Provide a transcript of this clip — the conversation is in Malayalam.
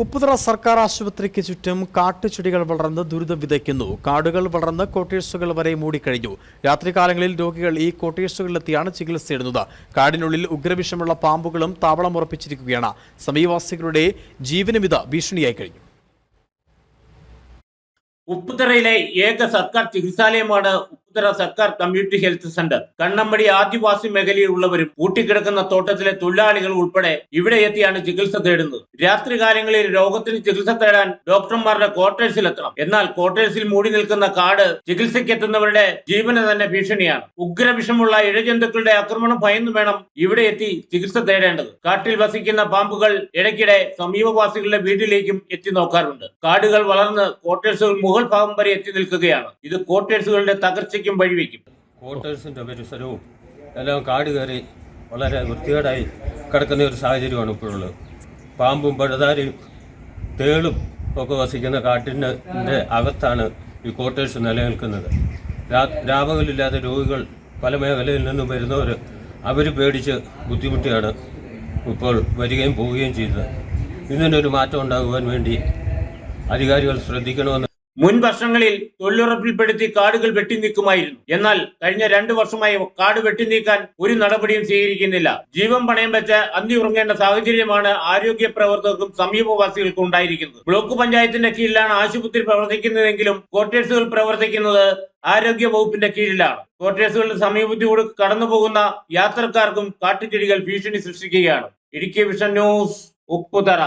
ഉപ്പുതറ സർക്കാർ ആശുപത്രിക്ക് ചുറ്റും കാട്ടുചെടികൾ വളർന്ന് ദുരിതം വിതയ്ക്കുന്നു. കാടുകൾ വളർന്ന് കോട്ടേഴ്സുകൾ വരെ മൂടിക്കഴിഞ്ഞു. രാത്രികാലങ്ങളിൽ രോഗികൾ ഈ കോട്ടേഴ്സുകളിലെത്തിയാണ് ചികിത്സയിടുന്നത്. കാടിനുള്ളിൽ ഉഗ്രവിഷമുള്ള പാമ്പുകളും താവളം ഉറപ്പിച്ചിരിക്കുകയാണ്. സമീപവാസികളുടെ ജീവനും ഭീഷണിയായി കഴിഞ്ഞു. ഉപ്പുതറയിലെ ഏക സർക്കാർ ചികിത്സാലയമാണ് ഉപ്പുതറ സർക്കാർ community health centre Kannampadi adivasi മേഖലയിൽ ഉള്ളവരും കൂട്ടിക്കിടക്കുന്ന തോട്ടത്തിലെ തൊഴിലാളികൾ ഉൾപ്പെടെ ഇവിടെ എത്തിയാണ് ചികിത്സ തേടുന്നത്. രാത്രികാലങ്ങളിൽ രോഗത്തിന് ചികിത്സ തേടാൻ ഡോക്ടർമാരുടെ ക്വാർട്ടേഴ്സിൽ എത്തണം എന്നാൽ ക്വാർട്ടേഴ്സിൽ മൂടി നിൽക്കുന്ന കാട് ചികിത്സയ്ക്കെത്തുന്നവരുടെ ജീവന് തന്നെ ഭീഷണിയാണ്. ഉഗ്രവിഷമുള്ള ഇഴജന്തുക്കളുടെ ആക്രമണം ഭയന്നു വേണം ഇവിടെ എത്തി ചികിത്സ തേടേണ്ടത്. കാട്ടിൽ വസിക്കുന്ന പാമ്പുകൾ ഇടയ്ക്കിടെ സമീപവാസികളുടെ വീട്ടിലേക്കും എത്തി നോക്കാറുണ്ട്. കാടുകൾ വളർന്ന് ക്വാർട്ടേഴ്സുകൾ മുകൾ ഭാഗം വരെ എത്തി നിൽക്കുകയാണ്. ഇത് ക്വാർട്ടേഴ്സുകളുടെ തകർച്ചയ്ക്കും വഴിവെക്കും. ക്വാർട്ടേഴ്സിന്റെ പരിസരവും എല്ലാം കാട് കയറി വളരെ വൃത്തികേടായി കിടക്കുന്ന ഒരു സാഹചര്യമാണ് ഇപ്പോഴുള്ളത് പാമ്പും പഴുതാരിയും തേളും ഒക്കെ വസിക്കുന്ന കാട്ടിന്റെ അകത്താണ് ഈ ക്വാർട്ടേഴ്സ് നിലനിൽക്കുന്നത്. രാപകലില്ലാത്ത രോഗികൾ പല മേഖലയിൽ നിന്നും വരുന്നവർ അവർ പേടിച്ച് ബുദ്ധിമുട്ടിയാണ് ഇപ്പോൾ വരികയും പോവുകയും ചെയ്തത് ഇതിനൊരു മാറ്റം ഉണ്ടാകുവാൻ വേണ്ടി അധികാരികൾ ശ്രദ്ധിക്കണമെന്ന് മുൻ വർഷങ്ങളിൽ തൊഴിലുറപ്പിൽപ്പെടുത്തി കാടുകൾ വെട്ടിനീക്കുമായിരുന്നു. എന്നാൽ കഴിഞ്ഞ രണ്ടു വർഷമായി കാട് വെട്ടിനീക്കാൻ ഒരു നടപടിയും സ്വീകരിക്കുന്നില്ല. ജീവൻ പണയം വെച്ച് അന്തി ഉറങ്ങേണ്ട സാഹചര്യമാണ് ആരോഗ്യ പ്രവർത്തകർക്കും സമീപവാസികൾക്കും ഉണ്ടായിരിക്കുന്നത്. ബ്ലോക്ക് പഞ്ചായത്തിന്റെ കീഴിലാണ് ആശുപത്രി പ്രവർത്തിക്കുന്നതെങ്കിലും ക്വാർട്ടേഴ്സുകൾ പ്രവർത്തിക്കുന്നത് ആരോഗ്യ വകുപ്പിന്റെ കീഴിലാണ്. ക്വാർട്ടേഴ്സുകളുടെ സമീപത്തിലൂടെ കടന്നു പോകുന്ന യാത്രക്കാർക്കും കാട്ടുചെടികൾ ഭീഷണി സൃഷ്ടിക്കുകയാണ്. Idukki vision news Upputhara.